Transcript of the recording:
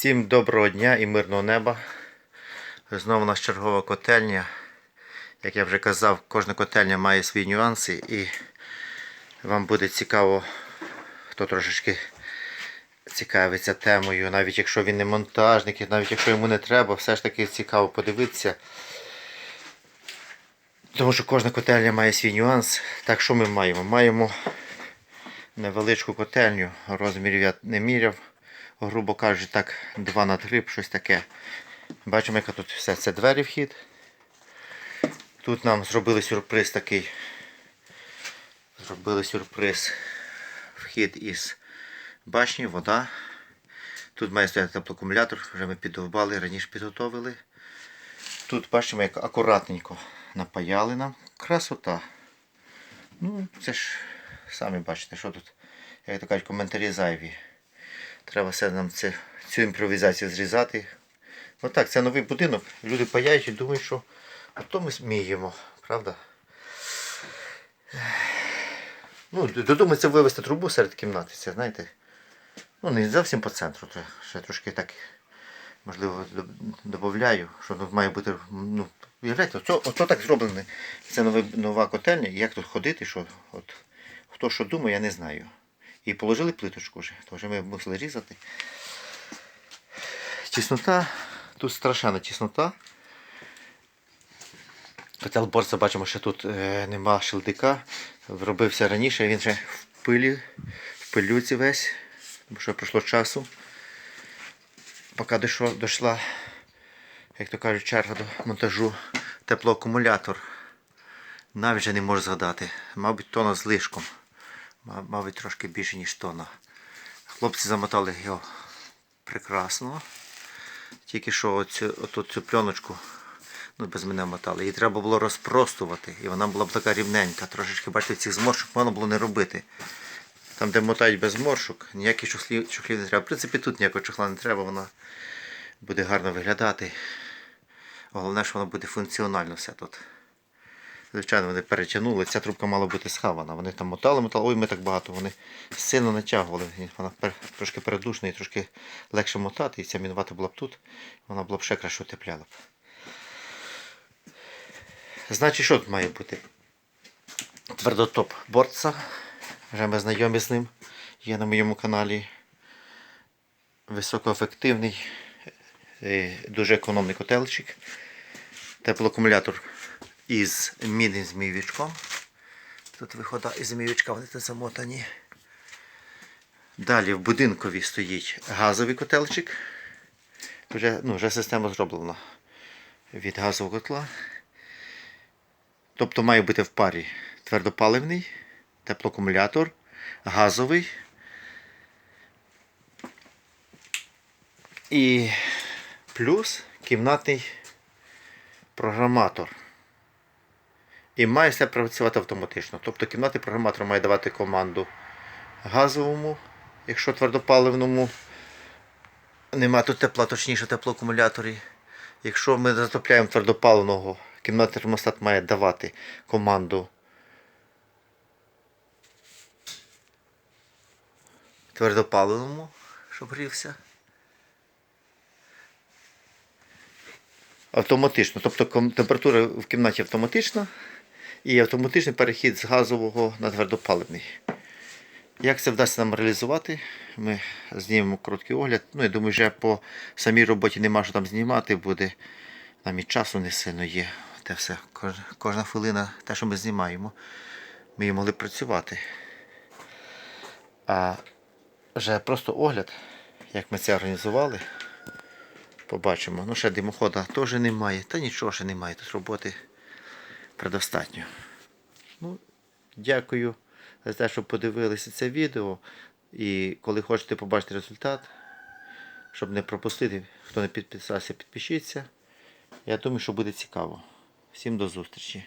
Всім доброго дня і мирного неба. Знову у нас чергова котельня. Як я вже казав, кожна котельня має свої нюанси і вам буде цікаво, хто трошечки цікавиться темою, навіть якщо він не монтажник, навіть якщо йому не треба, все ж таки цікаво подивитися. Тому що кожна котельня має свій нюанс. Так що ми маємо? Маємо невеличку котельню, розмірів я не міряв, грубо кажучи, так 2 на 3, щось таке. Бачимо, яка тут все. Це двері вхід. Тут нам зробили сюрприз такий. Зробили сюрприз. Вхід із башні, вода. Тут має стояти теплоакумулятор, вже ми піддовбали, раніше підготовили. Тут бачимо, як акуратненько напаяли нам. Красота. Ну, це ж самі бачите, що тут, як то кажуть, коментарі зайві. Треба все нам це, цю імпровізацію зрізати. Отак, це новий будинок. Люди паяють і думають, що то ми зміємо, правда? Ну, додумається вивести трубу серед кімнати, це знаєте. Ну, не зовсім по центру, то ще трошки так, можливо, додаю, що тут має бути. Ну, уявляєте, ото, ото так зроблене. Це нова, нова котельня, як тут ходити, що от, хто що думає, я не знаю. І положили плиточку вже, то вже ми мусили різати. Тіснота, тут страшенна тіснота. Котел борця бачимо, що тут е, нема шилдика. Вробився раніше, він вже в пилі, в пилюці весь, бо що пройшло часу. Поки дійшло, дійшла, як то кажуть, черга до монтажу теплоакумулятор. Навіть вже не можу згадати. Мабуть, тона з лишком. Ма- Мабуть, трошки більше, ніж тона. Хлопці замотали його прекрасно. Тільки що оцю, оту цю пленочку ну, без мене мотали. Її треба було розпростувати. І вона була б така рівненька. Трошечки, бачите, цих зморшок можна було не робити. Там, де мотають без зморшок, ніяких чохлів, чохлів не треба. В принципі, тут ніякого чохла не треба, вона буде гарно виглядати. Головне, що воно буде функціонально все тут. Звичайно, вони перетягнули. Ця трубка мала бути схавана. Вони там мотали, мотали. Ой, ми так багато. Вони сильно натягували. Вона трошки передушна і трошки легше мотати. І ця мінвата була б тут, вона була б ще краще утепляла б. Значить, що тут має бути? Твердотоп борца. Вже ми знайомі з ним. Є на моєму каналі. Високоефективний, е, дуже економний котелчик. Теплоакумулятор із мідним змійовичком. Тут вихода із змійовичка, вони тут замотані. Далі в будинкові стоїть газовий котелчик. Вже, ну, вже система зроблена від газового котла. Тобто має бути в парі твердопаливний, теплоакумулятор, газовий. І плюс кімнатний програматор. І має все працювати автоматично. Тобто кімнатний програматор має давати команду газовому, якщо твердопаливному нема тут тепла, точніше теплоакумуляторі. Якщо ми затопляємо твердопаливного, кімнатний термостат має давати команду твердопаливному, щоб грівся. Автоматично. Тобто температура в кімнаті автоматична і автоматичний перехід з газового на твердопаливний. Як це вдасться нам реалізувати, ми знімемо короткий огляд. Ну, я думаю, вже по самій роботі нема що там знімати, буде. Нам і часу не сильно є. Те все, кожна, хвилина, те, що ми знімаємо, ми її могли працювати. А вже просто огляд, як ми це організували. Побачимо. Ну, ще димохода теж немає. Та нічого ще немає. Тут роботи предостатньо. Ну, дякую за те, що подивилися це відео. І коли хочете побачити результат, щоб не пропустити, хто не підписався, підпишіться. Я думаю, що буде цікаво. Всім до зустрічі.